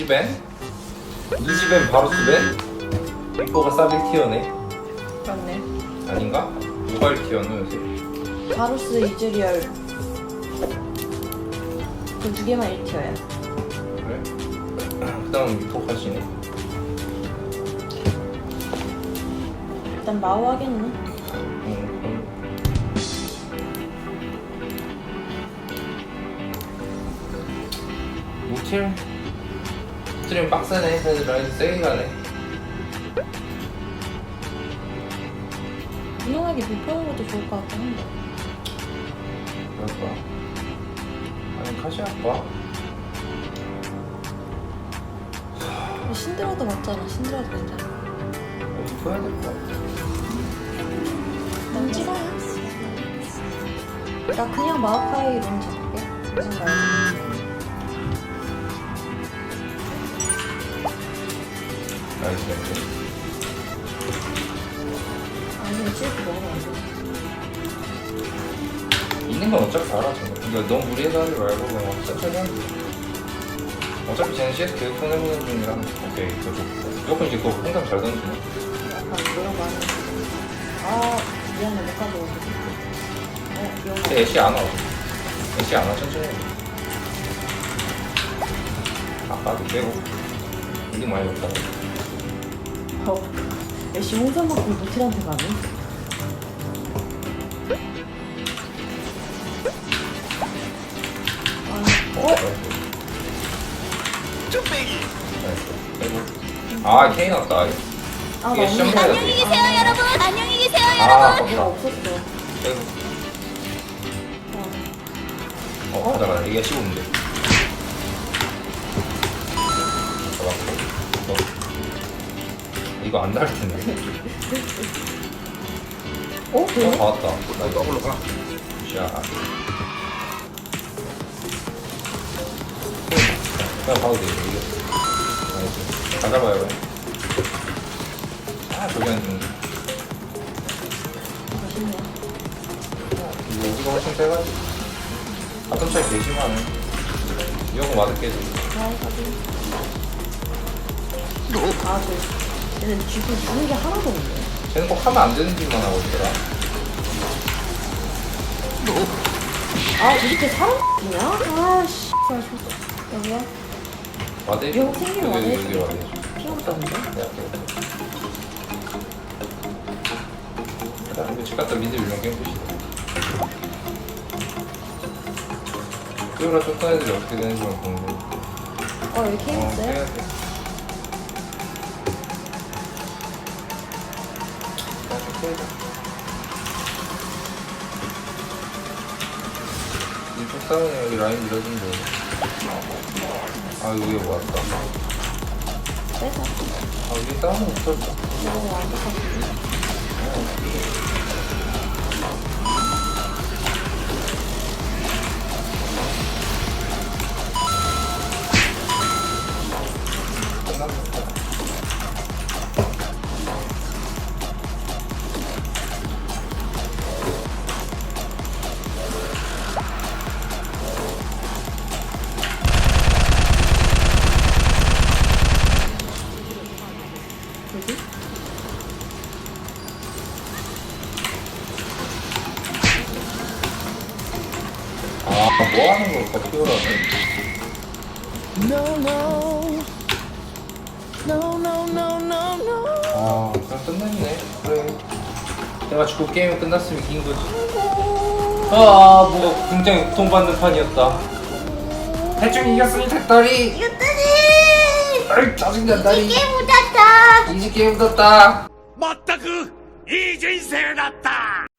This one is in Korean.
이지벤? 이지벤 바루스벤? 리퍼가 사빌 티어네? 그렇네. 아닌가? 누가 1티어노 요새? 바루스 이즈리얼. 그 두 개만 1티어야. 그래? 그 다음 리퍼카시네 일단 마우 하겠네. 음, 그럼 우틸? 우틸은 빡세네 애들 라이즈 세게 가네 운동하기 불편한 것도 좋을 것 같긴 한데. 그럴까? 아니 카시 할까? 근데 신드라도 맞잖아. 신드라도 괜찮아. 리퍼 해야 될 것 같아 난 찍어야. 나 그냥 마우카이 룸 잡을게. 무슨 말이야? 아니면 찔고 먹으면 안 돼. 있는 건 어차피 알아 쟤는 그러니까 너무 무리해서 하지 말고 그냥 천천히 하면 돼 어차피 쟤는 CS 계속 손해보는 중이라 오케이 그거 좋고 무조건 이제 그거 항상 잘 던지네 약간 노력 많이. 아, 미안해. 못 가져오고. 어, 미안해. 근데 애쉬 안 와. 애쉬 안 와, 천천히 해. 아까도 빼고. 이득 많이 줬다. 어, 애쉬 홍선 먹고 노틸한테 가네. 아, 어? 빼고. 아, 케인 왔다. 아, 이게 시험 안녕히 돼. 계세요 여러분 안녕히 계세요 아, 여러분 내가 아깝다. 없었어. 빼고. 어. 어, 가자, 가자. 이게 15인데. 이거 안 닿을 텐데. 어? 어? 다 왔다. 나 이거 올라 가. 샤. 그냥 봐도 돼, 이거. 나이스. 다 잡아요, 그래. 아, 저기. 맛있네. 이거 우리가 훨씬 세가지고. 바텀 차이 되게 심하네. 이런 거 맞을게. 아, 가지. 아, 저. 얘는 쥐고 주는 게 하나도 없네. 쟤는 꼭 하면 안 되는 짓만 하고 있더라. 아, 이렇게 사람 이냐? 아, 씨. 아, 저. 여기야? 와대? 생기면 여기, 와대. 여기 와대. 필요도 없는데? 일단 이거 집 갔다 미드 유령 보시다. 그거라 쫓던 애들이 어떻게 되는지만 거. 어, 여기 어, 케이스? 해야 돼. 그냥 좀 해야 돼. 이 폭사는 여기 라인 밀어주면 돼. 아, 여기 왔다. 빼자. 아, 여기 싸우면 붙었다. 너무 완벽하게. 아, 아, 뭐 하는 걸까 피우라고 아 그냥 끝냈네. 그래. 내가 죽고 게임이 끝났으면 긴 거지. 아 뭐가 굉장히 고통받는 판이었다. 대충 이겼으니 닭다리 이겼다니 아이 짜증나 다리 이제 게임 묻었다. 이제 게임 묻었다. 맞다 그 이제 인생 났다.